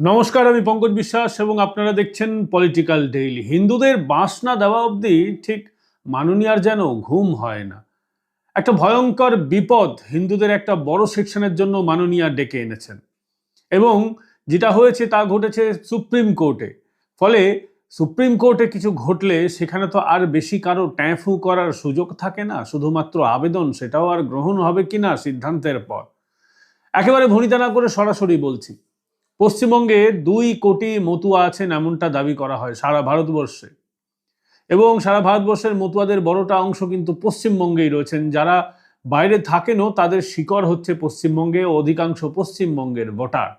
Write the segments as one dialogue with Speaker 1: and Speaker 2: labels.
Speaker 1: নমস্কার, আমি পঙ্কজ বিশ্বাস এবং আপনারা দেখছেন পলিটিক্যাল ডেইলি হিন্দুদের বাঁশ না দেওয়া অবধি ঠিক মাননীয়ার যেন ঘুম হয় না। একটা ভয়ঙ্কর বিপদ হিন্দুদের একটা বড় সেকশনের জন্য মাননীয়া ডেকে এনেছেন। এবং যেটা হয়েছে তা ঘটেছে সুপ্রিম কোর্টে ফলে সুপ্রিম কোর্টে কিছু ঘটলে সেখানে তো আর বেশি কারও ট্যাঁফু করার সুযোগ থাকে না। শুধুমাত্র আবেদন, সেটাও আর গ্রহণ হবে কিনা সিদ্ধান্তের পর। একেবারে ভনিতা না করে সরাসরি বলছি। পশ্চিমবঙ্গে দুই কোটি মতুয়া আছেন এমনটা দাবি করা হয় সারা ভারতবর্ষে। এবং সারা ভারতবর্ষের মতুয়াদের বড়টা অংশ কিন্তু পশ্চিমবঙ্গেই রয়েছেন। যারা বাইরে থাকেনও তাদের শিকড় হচ্ছে পশ্চিমবঙ্গে অধিকাংশ পশ্চিমবঙ্গের ভোটার।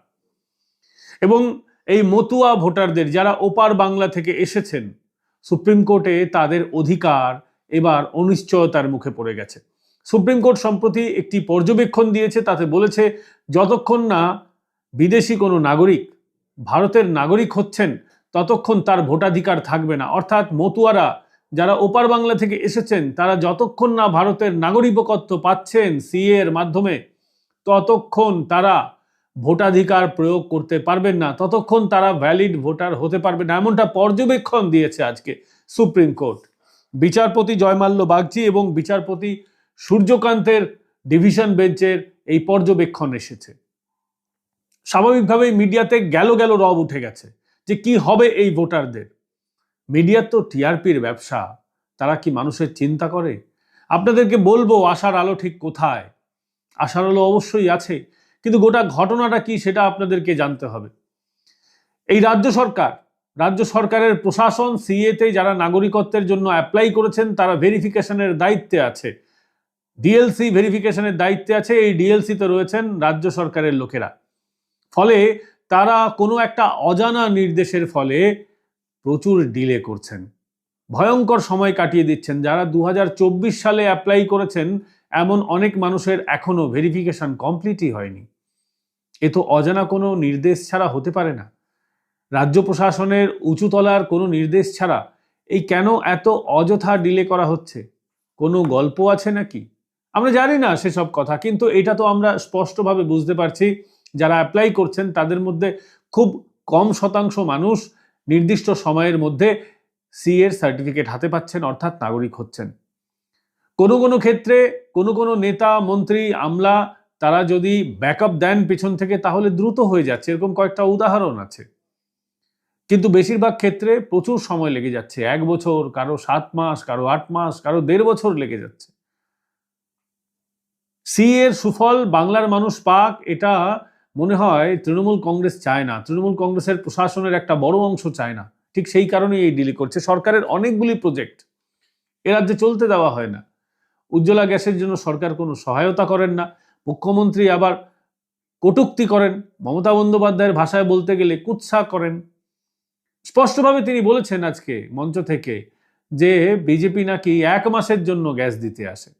Speaker 1: এবং এই মতুয়া ভোটারদের যারা ওপার বাংলা থেকে এসেছেন, সুপ্রিম কোর্টে তাদের অধিকার এবার অনিশ্চয়তার মুখে পড়ে গেছে। সুপ্রিম কোর্ট সম্প্রতি একটি পর্যবেক্ষণ দিয়েছে, তাতে বলেছে, যতক্ষণ না বিদেশি কোনো নাগরিক ভারতের নাগরিক হচ্ছেন, ততক্ষণ তার ভোটাধিকার থাকবে না। অর্থাৎ মতুয়ারা যারা ওপার বাংলা থেকে এসেছেন, তারা যতক্ষণ না ভারতের নাগরিকত্ব পাচ্ছেন সিএ এর মাধ্যমে, ততক্ষণ তারা ভোটাধিকার প্রয়োগ করতে পারবেন না। ততক্ষণ তারা ভ্যালিড ভোটার হতে পারবে না। এমনটা পর্যবেক্ষণ দিয়েছে আজকে সুপ্রিম কোর্ট। বিচারপতি জয়মাল্য বাগচি এবং বিচারপতি সূর্যকান্তের ডিভিশন বেঞ্চের এই পর্যবেক্ষণ এসেছে। স্বাভাবিকভাবেই মিডিয়াতে গেল গেল রব উঠে গেছে যে কি হবে এই ভোটারদের। মিডিয়ার তো টিআরপির ব্যবসা, তারা কি মানুষের চিন্তা করে? আপনাদেরকে বলব আশার আলো ঠিক কোথায়? আশার আলো অবশ্যই আছে, কিন্তু গোটা ঘটনাটা কি সেটা আপনাদেরকে জানতে হবে। এই রাজ্য সরকার, রাজ্য সরকারের প্রশাসন সিএতে যারা নাগরিকত্বের জন্য অ্যাপ্লাই করেছেন, তারা ভেরিফিকেশনের দায়িত্বে আছে। ডিএলসি ভেরিফিকেশনের দায়িত্বে আছে, এই ডিএলসিতে রয়েছেন রাজ্য সরকারের লোকেরা। ফলে তারা কোনো একটা অজানা নির্দেশের ফলে প্রচুর ডিলে করছেন। ভয়ঙ্কর সময় কাটিয়ে দিচ্ছেন। যারা দু হাজার চব্বিশ সালে অ্যাপ্লাই করেছেন, এমন অনেক মানুষের এখনও ভেরিফিকেশন কমপ্লিটই হয়নি। এ তো অজানা কোনো নির্দেশ ছাড়া হতে পারে না। রাজ্য প্রশাসনের উঁচুতলার কোনো নির্দেশ ছাড়া এই কেন এত অযথা ডিলে করা হচ্ছে? কোনো গল্প আছে নাকি? আমরা জানি না সেসব কথা, কিন্তু এটা তো আমরা স্পষ্টভাবে বুঝতে পারছি। যারা অ্যাপ্লাই করছেন, তাদের মধ্যে খুব কম শতাংশ মানুষ নির্দিষ্ট সময়ের মধ্যে সি এর সার্টিফিকেট হাতে পাচ্ছেন, অর্থাৎ নাগরিক হচ্ছেন। কোনো কোনো ক্ষেত্রে কোনো কোনো নেতা, মন্ত্রী, আমলা, তারা যদি ব্যাকআপ দেন পেছন থেকে, তাহলে দ্রুত হয়ে যাচ্ছে। এরকম কয়েকটা উদাহরণ আছে। কিন্তু বেশিরভাগ ক্ষেত্রে প্রচুর সময় লেগে যাচ্ছে। এক বছর, কারও সাত মাস, কারও আট মাস, কারও দেড় বছর লেগে যাচ্ছে। সি এর সুফল বাংলার মানুষ পাক, এটা মনে হয় তৃণমূল কংগ্রেস চায় না। তৃণমূল কংগ্রেসের প্রশাসনের একটা বড় অংশ চায় না। ঠিক সেই কারণেই এই ডিলি করছে। সরকারের অনেকগুলি প্রজেক্ট এ রাজ্যে চলতে দেওয়া হয় না। উজ্জ্বলা গ্যাসের জন্য সরকার কোনো সহায়তা করেন না। মুখ্যমন্ত্রী আবার কটুক্তি করেন। মমতা বন্দ্যোপাধ্যায়ের ভাষায় বলতে গেলে কুৎসা করেন। স্পষ্টভাবে তিনি বলেছেন আজকে মঞ্চ থেকে যে বিজেপি নাকি এক মাসের জন্য গ্যাস দিতে আসে।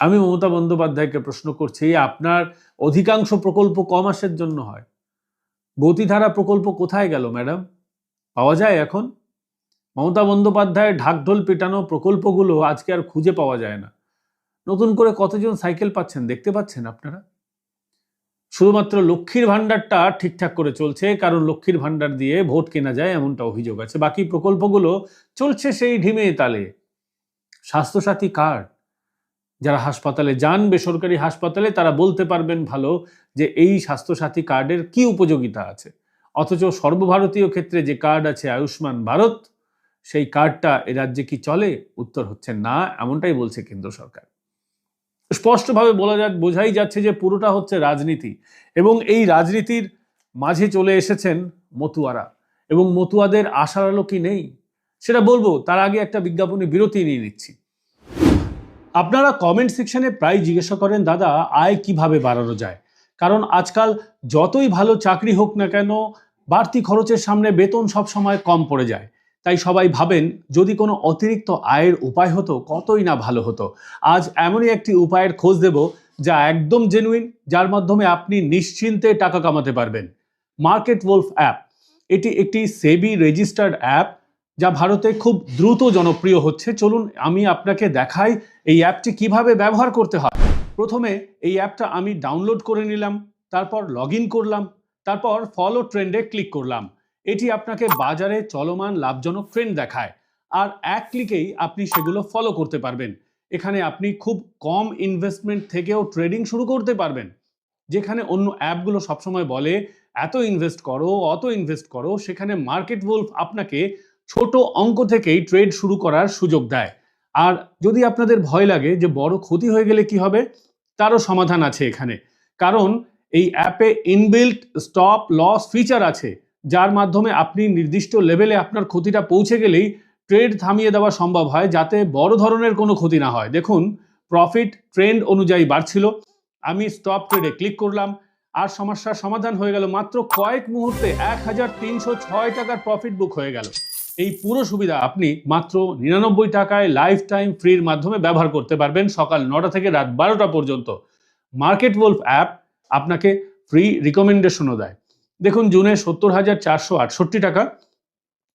Speaker 1: আমি মমতা বন্দ্যোপাধ্যায়কে প্রশ্ন করছি আপনার অধিকাংশ প্রকল্প ক মাসের জন্য হয়। গতিধারা প্রকল্প কোথায় গেল, ম্যাডাম? পাওয়া যায় এখন? মমতা বন্দ্যোপাধ্যায়ের ঢাকঢোল পেটানো প্রকল্পগুলো আজকে আর খুঁজে পাওয়া যায় না। নতুন করে কতজন সাইকেল পাচ্ছেন দেখতে পাচ্ছেন আপনারা? শুধুমাত্র লক্ষ্মীর ভাণ্ডারটা ঠিকঠাক করে চলছে, কারণ লক্ষ্মীর ভাণ্ডার দিয়ে ভোট কেনা যায় এমনটা অভিযোগ আছে। বাকি প্রকল্পগুলো চলছে সেই ঢিমে তালে। স্বাস্থ্যসাথী কার্ড যারা হাসপাতালে যান, বেসরকারি হাসপাতালে, তারা বলতে পারবেন ভালো যে এই স্বাস্থ্যসাথী কার্ডের কি উপযোগিতা আছে। অথচ সর্বভারতীয় ক্ষেত্রে যে কার্ড আছে আয়ুষ্মান ভারত, সেই কার্ডটা এ রাজ্যে কি চলে? উত্তর হচ্ছে না, এমনটাই বলছে কেন্দ্র সরকার। স্পষ্টভাবে বলা যা, বোঝাই যাচ্ছে যে পুরোটা হচ্ছে রাজনীতি এবং এই রাজনীতির মাঝে চলে এসেছেন মতুয়ারা এবং মতুয়াদের আশার আলো কি নেই? সেটা বলব, তার আগে একটা বিজ্ঞাপনী বিরতি নিয়ে নিচ্ছি। আপনারা কমেন্ট সেকশনে প্রায় জিজ্ঞাসা করেন, দাদা, আয় কীভাবে বাড়ানো যায়? কারণ আজকাল যতই ভালো চাকরি হোক না কেন, বাড়তি খরচের সামনে বেতন সব সময় কম পড়ে যায়। তাই সবাই ভাবেন, যদি কোনো অতিরিক্ত আয়ের উপায় হতো, কতই না ভালো হতো। আজ এমনই একটি উপায়ের খোঁজ দেব, যা একদম জেনুইন যার মাধ্যমে আপনি নিশ্চিন্তে টাকা কামাতে পারবেন। Market wolf app. এটি একটি সেবি রেজিস্টার্ড অ্যাপ, যা ভারতে খুব দ্রুত জনপ্রিয় হচ্ছে। চলুন, আমি আপনাকে দেখাই এই অ্যাপটি কীভাবে ব্যবহার করতে হয়? প্রথমে এই অ্যাপটা আমি ডাউনলোড করে নিলাম, তারপর লগ করলাম, তারপর ফলো ট্রেন্ডে ক্লিক করলাম। এটি আপনাকে বাজারে চলমান লাভজনক ট্রেন্ড দেখায়, আর এক ক্লিকেই আপনি সেগুলো ফলো করতে পারবেন। এখানে আপনি খুব কম ইনভেস্টমেন্ট থেকেও ট্রেডিং শুরু করতে পারবেন, যেখানে অন্য অ্যাপগুলো সবসময় বলে, এত ইনভেস্ট করো, অত ইনভেস্ট করো। সেখানে মার্কেট ওয়ালফ আপনাকে ছোট অঙ্ক থেকেই ট্রেড শুরু করার সুযোগ দেয়। আর যদি আপনাদের ভয় লাগে যে বড় ক্ষতি হয়ে গেলে কি হবে, তারও সমাধান আছে এখানে। কারণ এই অ্যাপে ইনবিল্ট, স্টপ, লস ফিচার আছে, যার মাধ্যমে আপনি নির্দিষ্ট লেভেলে আপনার ক্ষতিটা পৌঁছে গেলেই ট্রেড থামিয়ে দেওয়া সম্ভব হয়, যাতে বড় ধরনের কোনো ক্ষতি না হয়। দেখুন, প্রফিট ট্রেন্ড অনুযায়ী বাড়ছিল। আমি স্টপ ট্রেডে ক্লিক করলাম, আর সমস্যার সমাধান হয়ে গেল মাত্র কয়েক মুহূর্তে এক হাজার তিনশো ছয় টাকার প্রফিট বুক হয়ে গেল। এই পুরো সুবিধা আপনি মাত্র নিরানব্বই টাকায় লাইফ টাইম ফ্রির মাধ্যমে ব্যবহার করতে পারবেন সকাল নটা থেকে রাত বারোটা পর্যন্ত। মার্কেট ওয়ালফ অ্যাপ আপনাকে ফ্রি রিকমেন্ডেশনও দেয়। দেখুন, জুনে সত্তর হাজার চারশো আটষট্টি টাকা,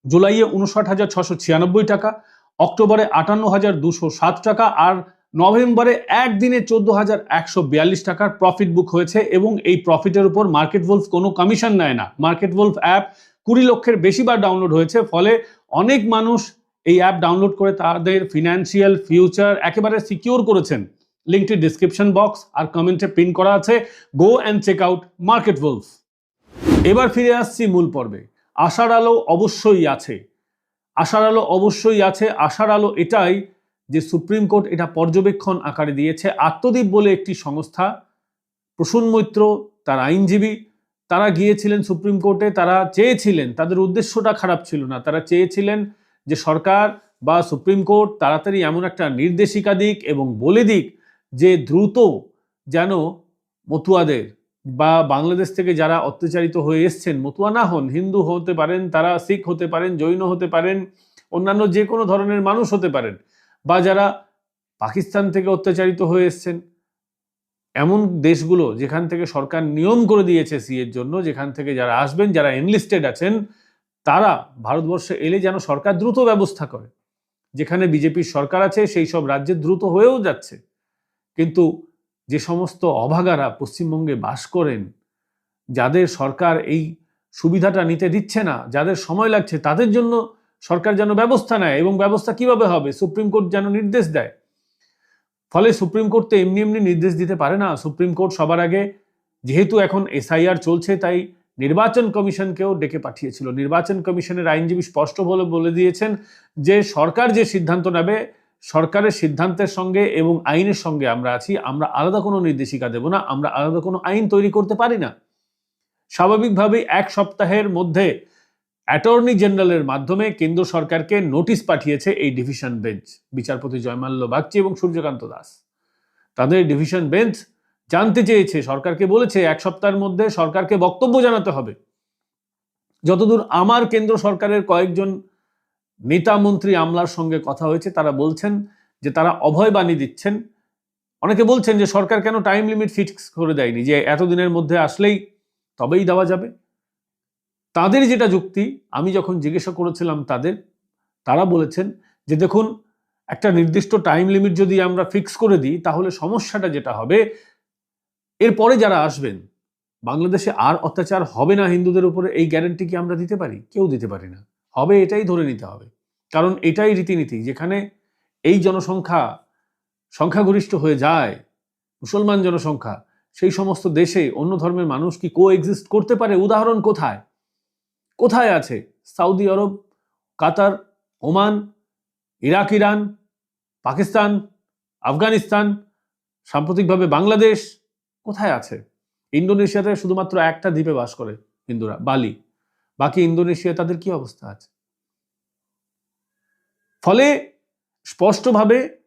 Speaker 1: জুলাইয়ে উনষাট হাজার ছশো ছিয়ানব্বই টাকা, অক্টোবরে আটান্ন হাজার দুশো সাত টাকা আর নভেম্বরে একদিনে চোদ্দ হাজার একশো বিয়াল্লিশ টাকার প্রফিট বুক হয়েছে এবং এই প্রফিটের উপর মার্কেট ভোলফ কোনো কমিশন নেয় না। মার্কেট ভোলফ অ্যাপ কুড়ি লক্ষের বেশিবার ডাউনলোড হয়েছে, ফলে অনেক মানুষ এই অ্যাপ ডাউনলোড করে তাদের ফিনান্সিয়াল ফিউচার একেবারে সিকিউর করেছেন। লিঙ্কটি ডিসক্রিপশন বক্স আর কমেন্টে পিন করা আছে। Go and check out market wolf এবার ফিরে আসছি মূল পর্বে। আশার আলো অবশ্যই আছে। আশার আলো অবশ্যই আছে। আশার আলো এটাই যে সুপ্রিম কোর্ট এটা পর্যবেক্ষণ আকারে দিয়েছে। আত্মদ্বীপ বলে একটি সংস্থা, প্রসূন মৈত্র, তার আইনজীবী তারা গিয়েছিলেন সুপ্রিম কোর্টে, তারা চেয়েছিলেন, তাদের উদ্দেশ্যটা খারাপ ছিল না। তারা চেয়েছিলেন যে সরকার বা সুপ্রিম কোর্ট তাড়াতাড়ি এমন একটা নির্দেশিকা দিক এবং বলে দিক যে দ্রুত যেন মতুয়াদের বা বাংলাদেশ থেকে যারা অত্যাচারিত হয়ে এসছেন, মতুয়া না হন, হিন্দু হতে পারেন, তারা শিখ হতে পারেন, জৈন হতে পারেন, অন্যান্য যে কোনো ধরনের মানুষ হতে পারেন বা যারা পাকিস্তান থেকে অত্যাচারিত হয়ে এসছেন এমন দেশগুলো যেখান থেকে সরকার নিয়ম করে দিয়েছে সি এর জন্য, যেখান থেকে যারা আসবেন, যারা এনলিস্টেড আছেন, তারা ভারতবর্ষে এলে যেন সরকার দ্রুত ব্যবস্থা করে। যেখানে বিজেপির সরকার আছে, সেই সব রাজ্যে দ্রুত হয়েও যাচ্ছে। কিন্তু যে সমস্ত অভাগারা পশ্চিমবঙ্গে বাস করেন, যাদের সরকার এই সুবিধাটা নিতে দিচ্ছে না, যাদের সময় লাগছে, তাদের জন্য সরকার যেন ব্যবস্থা নেয় এবং ব্যবস্থা কীভাবে হবে? সুপ্রিম কোর্ট যেন নির্দেশ দেয়। ফলে সুপ্রিম কোর্ট তো এমনি এমনি নির্দেশ দিতে পারে না। সুপ্রিম কোর্ট সবার আগে, যেহেতু এখন এসআইআর চলছে, তাই নির্বাচন কমিশনকেও ডেকে পাঠিয়েছিল। নির্বাচন কমিশনের আইনজীবী স্পষ্ট বলে বলে দিয়েছেন যে, সরকার যে সিদ্ধান্ত নেবে, সরকারের সিদ্ধান্তের সঙ্গে এবং আইনের সঙ্গে আমরা আছি, আমরা আলাদা কোনো নির্দেশিকা দেব না, আমরা আলাদা কোনো আইন তৈরি করতে পারি না। স্বাভাবিকভাবেই এক সপ্তাহের মধ্যে অ্যাটর্নি জেনারেলের মাধ্যমে কেন্দ্র সরকারকে নোটিশ পাঠিয়েছে এই ডিভিশন বেঞ্চ। বিচারপতি জয়মাল্য বাগচি এবং সূর্যকান্ত দাস। তাদের ডিভিশন বেঞ্চ জানতে চেয়েছে, সরকারকে বলেছে, এক সপ্তাহের মধ্যে সরকারকে বক্তব্য জানাতে হবে। যতদূর আমার কেন্দ্র সরকারের কয়েকজন নেতা মন্ত্রী আমলার সঙ্গে কথা হয়েছে, তারা বলছেন যে তারা অভয় বাণী দিচ্ছেন। অনেকে বলছেন যে সরকার কেন টাইম লিমিট ফিক্স করে দেয়নি? যে এতদিনের মধ্যে আসলেই তবেই দেওয়া যাবে। তাদের যেটা যুক্তি, আমি যখন জিজ্ঞাসা করেছিলাম তাদের, তারা বলেছেন যে দেখুন, একটা নির্দিষ্ট টাইম লিমিট যদি আমরা ফিক্স করে দিই, তাহলে সমস্যাটা যেটা হবে, এরপরে যারা আসবেন, বাংলাদেশে আর অত্যাচার হবে না হিন্দুদের উপরে, এই গ্যারেন্টি কি আমরা দিতে পারি? কেউ দিতে পারি না। হবে এটাই ধরে নিতে হবে। কারণ এটাই রীতিনীতি, যেখানে এই জনসংখ্যা সংখ্যাগরিষ্ঠ হয়ে যায়, মুসলমান জনসংখ্যা, সেই সমস্ত দেশে অন্য ধর্মের মানুষ কি কো এক্সিস্ট করতে পারে? উদাহরণ কোথায়? কোথায় আছে? Saudi Arab, Qatar, Oman, Iraq, Iran, Pakistan, Afghanistan, সাম্প্রতিকভাবে Bangladesh, কোথায় আছে? ইন্দোনেশিয়াতে শুধুমাত্র একটা দ্বীপে বাস করে হিন্দুরা, বালি। বাকি ইন্দোনেশিয়া তাদের কি অবস্থা আছে? ফলে স্পষ্টভাবে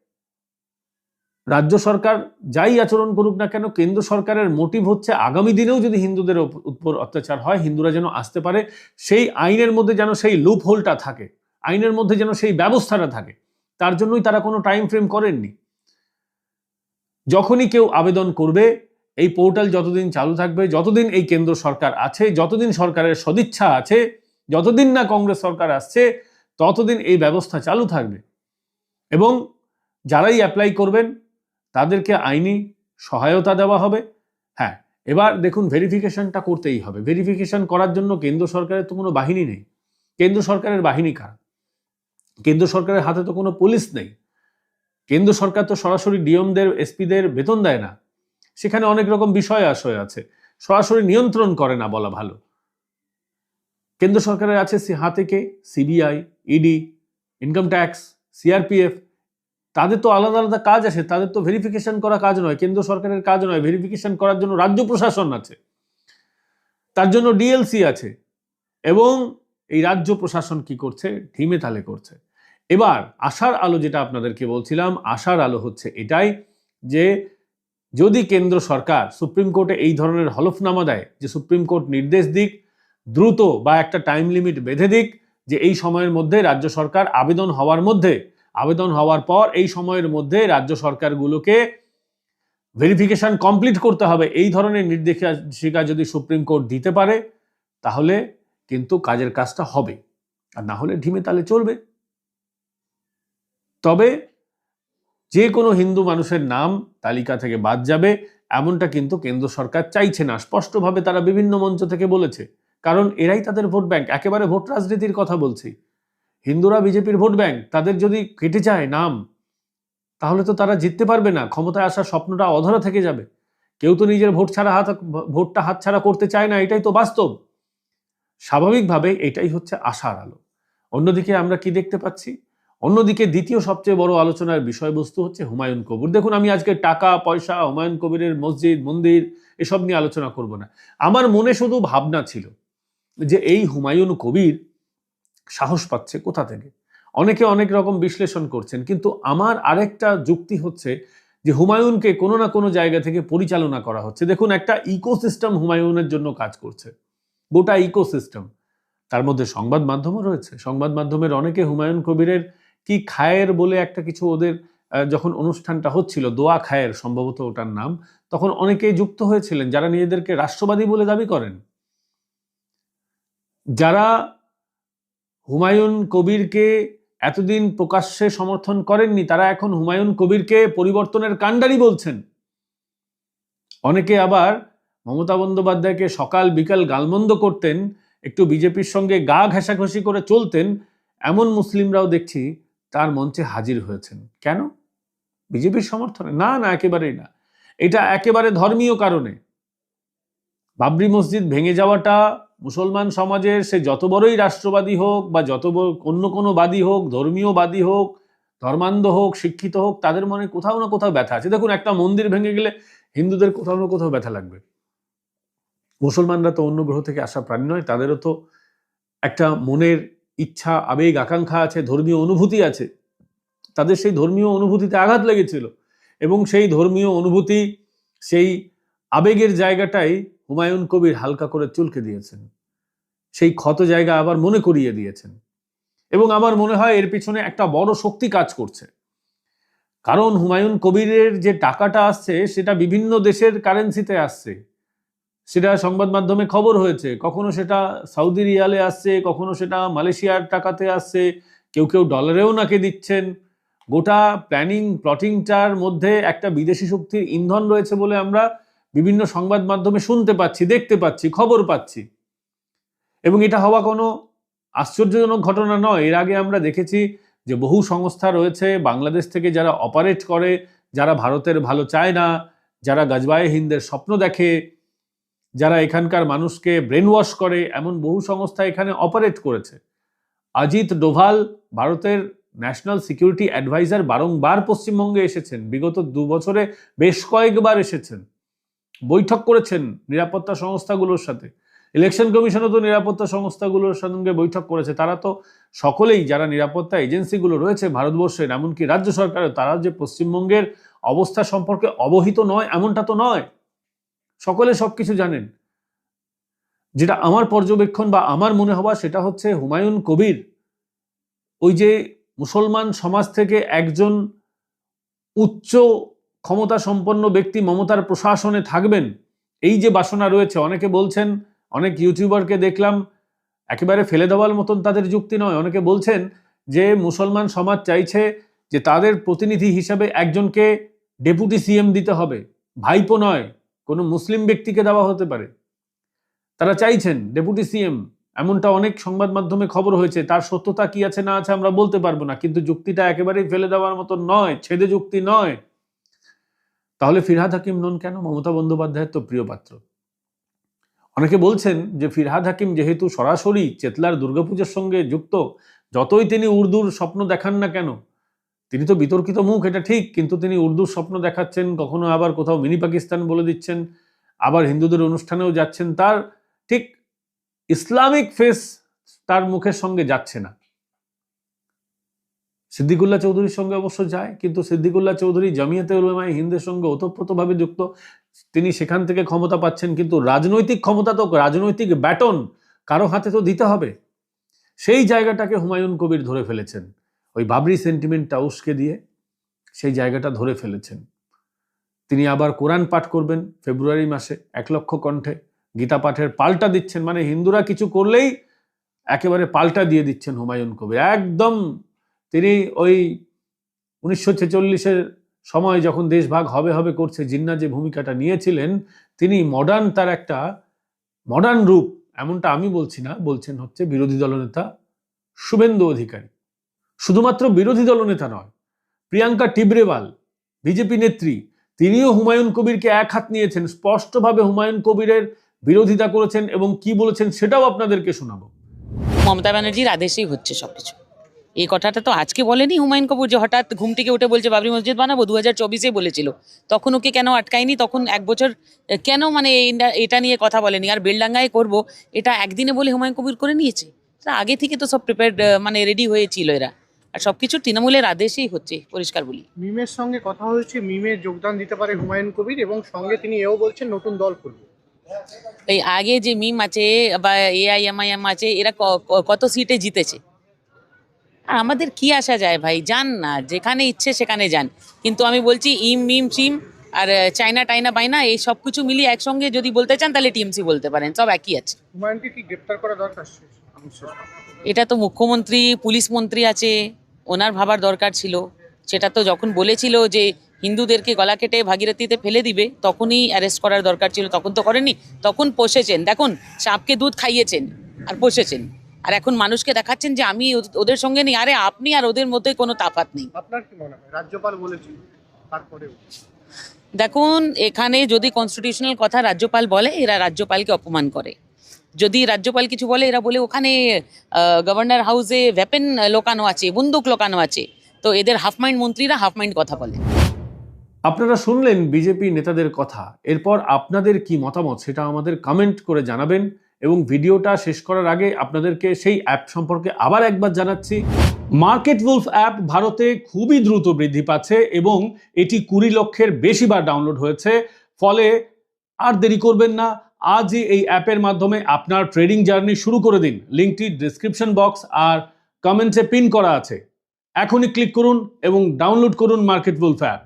Speaker 1: রাজ্য সরকার যাই আচরণ করুক না কেন, কেন্দ্র সরকারের মোটিভ হচ্ছে আগামী দিনেও যদি হিন্দুদের উপর অত্যাচার হয়, হিন্দুরা যেন আসতে পারে, সেই আইনের মধ্যে যেন সেই লুপ হোলটা থাকে, আইনের মধ্যে যেন সেই ব্যবস্থাটা থাকে, তার জন্যই তারা কোনো টাইম ফ্রেম করেননি। যখনই কেউ আবেদন করবে, এই পোর্টাল যতদিন চালু থাকবে, যতদিন এই কেন্দ্র সরকার আছে, যতদিন সরকারের সদিচ্ছা আছে, যতদিন না কংগ্রেস সরকার আসছে, ততদিন এই ব্যবস্থা চালু থাকবে। এবং যারাই অ্যাপ্লাই করবেন তাদেরকে আইনি সহায়তা দেওয়া হবে। হ্যাঁ এবার দেখুন ভেরিফিকেশনটা করতেই হবে। ভেরিফিকেশন করার জন্য কেন্দ্র সরকারের তো কোনো বাহিনী নেই। কেন্দ্র সরকারের বাহিনী কারা? কেন্দ্র সরকারের হাতে তো কোনো পুলিশ নেই। কেন্দ্র সরকার তো সরাসরি ডিএমদের এসপিদের বেতন দেয় না। সেখানে অনেক রকম বিষয় আশয় আছে। সরাসরি নিয়ন্ত্রণ করে না বলা ভালো। কেন্দ্র সরকারের আছে হাতে কে? CBI ED income tax CRPF তাদের তো আলাদা আলাদা কাজ আছে, তাদের তো ভেরিফিকেশন করা কাজ নয়, কেন্দ্র সরকারের কাজ নয় ভেরিফিকেশন করার জন্য রাজ্য প্রশাসন আছে, তার জন্য ডিএলসি আছে, এবং এই রাজ্য প্রশাসন কি করছে? ঢিমে তালে করছে। এবার, আশার আলো যেটা আপনাদেরকে বলছিলাম, আশার আলো হচ্ছে এটাই যে, যদি কেন্দ্র সরকার সুপ্রিম কোর্টে এই ধরনের হলফনামা দেয়, যে সুপ্রিম কোর্ট নির্দেশ দিক, দ্রুত বা একটা টাইম লিমিট বেঁধে দিক, যে এই সময়ের মধ্যে রাজ্য সরকার আবেদন হওয়ার মধ্যে আবেদন হওয়ার পর এই সময়ের মধ্যে রাজ্য সরকারগুলোকে ভেরিফিকেশন কমপ্লিট করতে হবে। এই ধরনের নির্দেশিকা যদি সুপ্রিম কোর্ট দিতে পারে, তাহলে কিন্তু কাজের কাজটা হবে। আর না হলে ঢিমে তালে চলবে। তবে যে কোনো হিন্দু মানুষের নাম তালিকা থেকে বাদ যাবে, এমনটা কিন্তু কেন্দ্র সরকার চাইছে না। স্পষ্টভাবে তারা বিভিন্ন মঞ্চ থেকে বলেছে। কারণ এরাই তাদের ভোট ব্যাংক। একেবারে ভোট রাজনীতির কথা বলছি। হিন্দুরা বিজেপির ভোট ব্যাংক, তাদের যদি কেটে যায় নাম, তাহলে তো তারা জিততে পারবে না। ক্ষমতায় আসার স্বপ্নটা অধরা থেকে যাবে। কেউ তো নিজের ভোট ছাড়া হাত, ভোটটা হাতছাড়া করতে চায় না, এটাই তো বাস্তব। স্বাভাবিকভাবে এটাই হচ্ছে আশার আলো। অন্যদিকে আমরা কি দেখতে পাচ্ছি? অন্যদিকে দ্বিতীয় সবচেয়ে বড় আলোচনার বিষয়বস্তু হচ্ছে হুমায়ুন কবির। দেখুন, আমি আজকে টাকা, পয়সা, হুমায়ুন কবিরের মসজিদ, মন্দির, এসব নিয়ে আলোচনা করব না। আমার মনে শুধু ভাবনা ছিল যে এই হুমায়ুন কবির সাহস পাচ্ছে কোথা থেকে? অনেকে অনেক রকম বিশ্লেষণ করছেন, কিন্তু আমার আরেকটা যুক্তি হচ্ছে যে হুমায়ুনকে কোনো না কোনো জায়গা থেকে পরিচালনা করা হচ্ছে। দেখুন, একটা ইকোসিস্টেম হুমায়ুনের জন্য কাজ করছে। গোটা ইকোসিস্টেম। তার মধ্যে সংবাদ মাধ্যমও রয়েছে। সংবাদ মাধ্যমের অনেকে হুমায়ুন কবিরের কি খায়ের বলে একটা কিছু ওদের যখন অনুষ্ঠানটা হচ্ছিল, দোয়া খায়ের, সম্ভবত ওটার নাম, তখন অনেকেই যুক্ত হয়েছিলেন যারা নিজেদেরকে রাষ্ট্রবাদী বলে দাবি করেন। যারা হুমায়ুন কবিরকে এতদিন প্রকাশ্যে সমর্থন করেননি, তারা এখন হুমায়ুন কবিরকে পরিবর্তনের কাণ্ডারি বলছেন। অনেকে আবার মমতা বন্দ্যোপাধ্যায়কে সকাল বিকাল গালমন্দ করতেন, একটু বিজেপির সঙ্গে গা ঘেঁষাঘষি করে চলতেন, এমন মুসলিমরাও দেখছি তার মঞ্চে হাজির হয়েছেন। কেন? বিজেপির সমর্থনে? না না, একেবারেই না। এটা একেবারে ধর্মীয় কারণে। বাবরি মসজিদ ভেঙে যাওয়াটা মুসলমান সমাজের সে যত বড়ই রাষ্ট্রবাদী হোক বা যত অন্য কোনো বাদী হোক, ধর্মীয় বাদী হোক, ধর্মান্ধ হোক, শিক্ষিত হোক, তাদের মনে কোথাও না কোথাও ব্যথা আছে। দেখুন, একটা মন্দির ভেঙে গেলে হিন্দুদের কোথাও না কোথাও ব্যথা লাগবে। মুসলমানরা তো অন্য গ্রহ থেকে আসা প্রাণী নয়, তাদেরও তো একটা মনের ইচ্ছা, আবেগ, আকাঙ্ক্ষা আছে, ধর্মীয় অনুভূতি আছে। তাদের সেই ধর্মীয় অনুভূতিতে আঘাত লেগেছিল এবং সেই ধর্মীয় অনুভূতি, সেই আবেগের জায়গাটাই হুমায়ুন কবির হালকা করে চুলকে দিয়েছেন। সেই ক্ষত জায়গা আবার মনে করিয়ে দিয়েছেন। এবং আমার মনে হয় এর পিছনে একটা বড় শক্তি কাজ করছে। কারণ হুমায়ুন কবিরের যে টাকাটা আসছে, সেটা বিভিন্ন দেশের কারেন্সিতে আসছে। সেটা সংবাদ মাধ্যমে খবর হয়েছে। কখনো সেটা সৌদি রিয়ালে আসছে, কখনো সেটা মালয়েশিয়ার টাকাতে আসছে। কেউ কেউ ডলারেও নাকি দিচ্ছেন। গোটা প্ল্যানিং প্লটিংটার মধ্যে একটা বিদেশি শক্তির ইন্ধন রয়েছে বলে আমরা বিভিন্ন সংবাদ মাধ্যমে শুনতে পাচ্ছি, দেখতে পাচ্ছি, খবর পাচ্ছি। এবং এটা হওয়া কোনো আশ্চর্যজনক ঘটনা নয়। এর আগে আমরা দেখেছি যে বহু সংস্থা রয়েছে বাংলাদেশ থেকে যারা অপারেট করে, যারা ভারতের ভালো চায় না, যারা গাজবায়ে হিন্দের স্বপ্ন দেখে, যারা এখানকার মানুষকে ব্রেন ওয়াশ করে, এমন বহু সংস্থা এখানে অপারেট করেছে। অজিত ডোভাল ভারতের ন্যাশনাল সিকিউরিটি অ্যাডভাইজার বারংবার পশ্চিমবঙ্গে এসেছেন। বিগত দু বছরে বেশ কয়েকবার এসেছেন। বৈঠক করেছেন নিরাপত্তা সংস্থাগুলোর সাথে। ইলেকশন কমিশনও তো নিরাপত্তা সংস্থাগুলোর সঙ্গে বৈঠক করেছে। তারা তো সকলেই যারা নিরাপত্তা এজেন্সিগুলো রয়েছে ভারতবর্ষের এমনকি রাজ্য সরকারের তারা যে পশ্চিমবঙ্গের অবস্থা সম্পর্কে অবহিত নয়, এমনটা তো নয়। সকলে সব কিছু জানেন। যেটা আমার পর্যবেক্ষণ বা আমার মনে হওয়া, সেটা হচ্ছে হুমায়ুন কবির। ওই যে মুসলমান সমাজ থেকে একজন উচ্চ ক্ষমতা সম্পন্ন ব্যক্তি মমতার প্রশাসনে থাকবেন? এই যে বাসনা রয়েছে, অনেকে বলছেন, অনেক ইউটিউবারকে দেখলাম, একেবারে ফেলে দেওয়ার মতন তাদের যুক্তি নয়। অনেকে বলছেন যে, মুসলমান সমাজ চাইছে যে তাদের প্রতিনিধি হিসাবে একজনকে ডেপুটি সিএম দিতে হবে। ভাইপো নয়, কোনো মুসলিম ব্যক্তিকে দেওয়া হতে পারে। তারা চাইছেন ডেপুটি সিএম। এমনটা অনেক সংবাদ মাধ্যমে খবর হয়েছে। তার সত্যতা কি আছে না আছে আমরা বলতে পারব না। কিন্তু যুক্তিটা একেবারেই ফেলে দেওয়ার মতো নয়, ছেদে যুক্তি নয়। তাহলে ফিরহাদ হাকিম নন কেন? মমতা বন্দ্যোপাধ্যায়ের তো প্রিয় পাত্র। অনেকে বলছেন যে ফিরহাদ হাকিম যেহেতু সরাসরি চেতলার দুর্গাপূজার সঙ্গে যুক্ত, যতই তিনি উর্দুর স্বপ্ন দেখান না কেন, তিনি তো বিতর্কিত মুখ, এটা ঠিক, কিন্তু তিনি উর্দুর স্বপ্ন দেখাচ্ছেন, কখনো আবার কোথাও মিনি পাকিস্তান বলে দিচ্ছেন, আবার হিন্দুদের অনুষ্ঠানেও যাচ্ছেন, তার ঠিক ইসলামিক ফেস তার মুখের সঙ্গে যাচ্ছে না। সিদ্দিকুল্লাহ চৌধুরীর সঙ্গে অবশ্য যায়, কিন্তু সিদ্দিকুল্লাহ চৌধুরী জামিয়াতে উলেমায় হিন্দের সঙ্গে ওতপ্রোতভাবে যুক্ত। তিনি সেখান থেকে ক্ষমতা পাচ্ছেন, কিন্তু রাজনৈতিক ক্ষমতা তো, রাজনৈতিক ব্যাটন কারও হাতে তো দিতে হবে। সেই জায়গাটাকে হুমায়ুন কবির ধরে ফেলেছেন। ওই বাবরি সেন্টিমেন্টটা উস্কে দিয়ে সেই জায়গাটা ধরে ফেলেছেন। তিনি আবার কোরআন পাঠ করবেন ফেব্রুয়ারি মাসে, এক লক্ষ কণ্ঠে। গীতা পাঠের পাল্টা দিচ্ছেন মানে হিন্দুরা কিছু করলেই একেবারে পাল্টা দিয়ে দিচ্ছেন হুমায়ুন কবির। একদম তিনি ওই উনিশশো ছেচল্লিশের সময় যখন দেশ ভাগ হবে হবে করছে, জিন্না যে ভূমিকাটা নিয়েছিলেন, তিনি মডার্ন তার একটা মডার্ন রূপ, এমনটা আমি বলছি না, বলছেন হচ্ছে বিরোধী দলনেতা শুভেন্দু অধিকারী। শুধুমাত্র বিরোধী দলনেতা নয়, প্রিয়াঙ্কা টিবরেওয়াল, বিজেপি নেত্রী, তিনিও হুমায়ুন কবিরকে এক হাত নিয়েছেন, স্পষ্টভাবে হুমায়ুন কবিরের বিরোধিতা করেছেন এবং কি বলেছেন সেটাও আপনাদেরকে শোনাবো।
Speaker 2: মমতা ব্যানার্জির আদেশেই হচ্ছে সবকিছু। এই কথাটা তো আজকে বলেনি হুমায়ুন কপুর যে হঠাৎ ঘুম থেকে উঠে বলছে বাবরি মসজিদ বানাবো দু হাজার চব্বিশে বলেছিল। তখন ওকে কেন আটকায়নি? তখন এক বছর কেন মানে এটা নিয়ে কথা বলেনি? আর বেলডাঙ্গায় করব এটা একদিনে বলে হুমায়ুন কবির করে নিয়েছে? আগে থেকে তো সব প্রিপেয়ার মানে রেডি হয়েছিল এরা। আর সব কিছু তৃণমূলের আদেশেই হচ্ছে পরিষ্কার বলি।
Speaker 3: মিমের সঙ্গে কথা হয়েছে মিমে যোগদান দিতে পারে হুমায়ুন কবির এবং সঙ্গে তিনি এও বলছেন নতুন দল করবে।
Speaker 2: এই আগে যে মিম আছে বা এআইএমআইএম আছে এরা কত সিটে জিতেছে? আর আমাদের কি আসা যায় ভাই? যান না যেখানে ইচ্ছে সেখানে যান। কিন্তু আমি বলছি ইম মিম সিম আর চায়না টাইনা বাইনা এই সব কিছু মিলিয়ে একসঙ্গে যদি বলতে চান তাহলে টিএমসি বলতে পারেন সব একই আছে।
Speaker 3: হুমায়ুনকে কি গ্রেপ্তার করা দরকার?
Speaker 2: এটা তো মুখ্যমন্ত্রী পুলিশ মন্ত্রী আছে ওনার ভাবার দরকার ছিল। সেটা তো যখন বলেছিল যে হিন্দুদেরকে গলা কেটে ভাগীরথীতে ফেলে দিবে তখনই অ্যারেস্ট করার দরকার ছিল তখন তো করেনি তখন পোষেছেন। দেখুন সাপকে দুধ খাইয়েছেন আর পোষেছেন। আর এখন মানুষকে দেখাচ্ছেন যে আমি ও- ওদের সঙ্গে নেই। আরে আপনি আর ওদের মধ্যে কোনো তাফাত নেই।
Speaker 3: আপনার কি মনে হয়? রাজ্যপাল বলেছিল তারপরেও।
Speaker 2: দেখুন এখানে যদি কনস্টিটিউশনাল কথা রাজ্যপাল বলে এরা রাজ্যপালকে অপমান করে। যদি রাজ্যপাল কিছু বলে এরা বলে ওখানে গভর্নর হাউসে ভ্যাপেন লোকানো আছে বন্দুক লোকানো আছে। তো এদের হাফ মাইন্ড মন্ত্রীরা হাফ মাইন্ড কথা বলে।
Speaker 1: আপনারা শুনলেন বিজেপি নেতাদের কথা। এরপর আপনাদের কি মতামত সেটা আমাদের কমেন্ট করে জানাবেন। এবং ভিডিওটা শেষ করার আগে আপনাদেরকে সেই অ্যাপ সম্পর্কে আবার একবার জানাচ্ছি। মার্কেট উলফ অ্যাপ ভারতে খুবই দ্রুত বৃদ্ধি পাচ্ছে এবং এটি কুড়ি লক্ষের বেশিবার ডাউনলোড হয়েছে। ফলে আর দেরি করবেন না, আজই এই অ্যাপের মাধ্যমে আপনার ট্রেডিং জার্নি শুরু করে দিন। লিঙ্কটি ডিসক্রিপশন বক্স আর কমেন্টসে পিন করা আছে। এখনই ক্লিক করুন এবং ডাউনলোড করুন মার্কেট উলফ অ্যাপ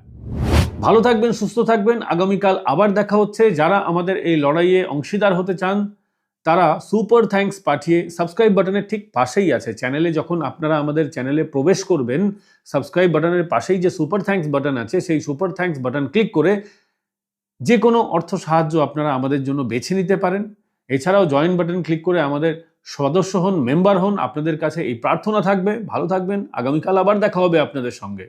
Speaker 1: ভালো থাকবেন, সুস্থ থাকবেন। আগামীকাল আবার দেখা হচ্ছে। যারা আমাদের এই লড়াইয়ে অংশীদার হতে চান তারা সুপার থ্যাঙ্কস পাঠিয়ে সাবস্ক্রাইব বাটনের ঠিক পাশেই আছে। চ্যানেলে যখন আপনারা আমাদের চ্যানেলে প্রবেশ করবেন, সাবস্ক্রাইব বাটনের পাশেই যে সুপার থ্যাঙ্কস বাটন আছে, সেই সুপার থ্যাঙ্কস বাটন ক্লিক করে যে কোনো অর্থ সাহায্য আপনারা আমাদের জন্য বেছে নিতে পারেন। এছাড়াও জয়েন বাটন ক্লিক করে আমাদের সদস্য হন, মেম্বার হন, আপনাদের কাছে এই প্রার্থনা থাকবে। ভালো থাকবেন, আগামীকাল আবার দেখা হবে আপনাদের সঙ্গে।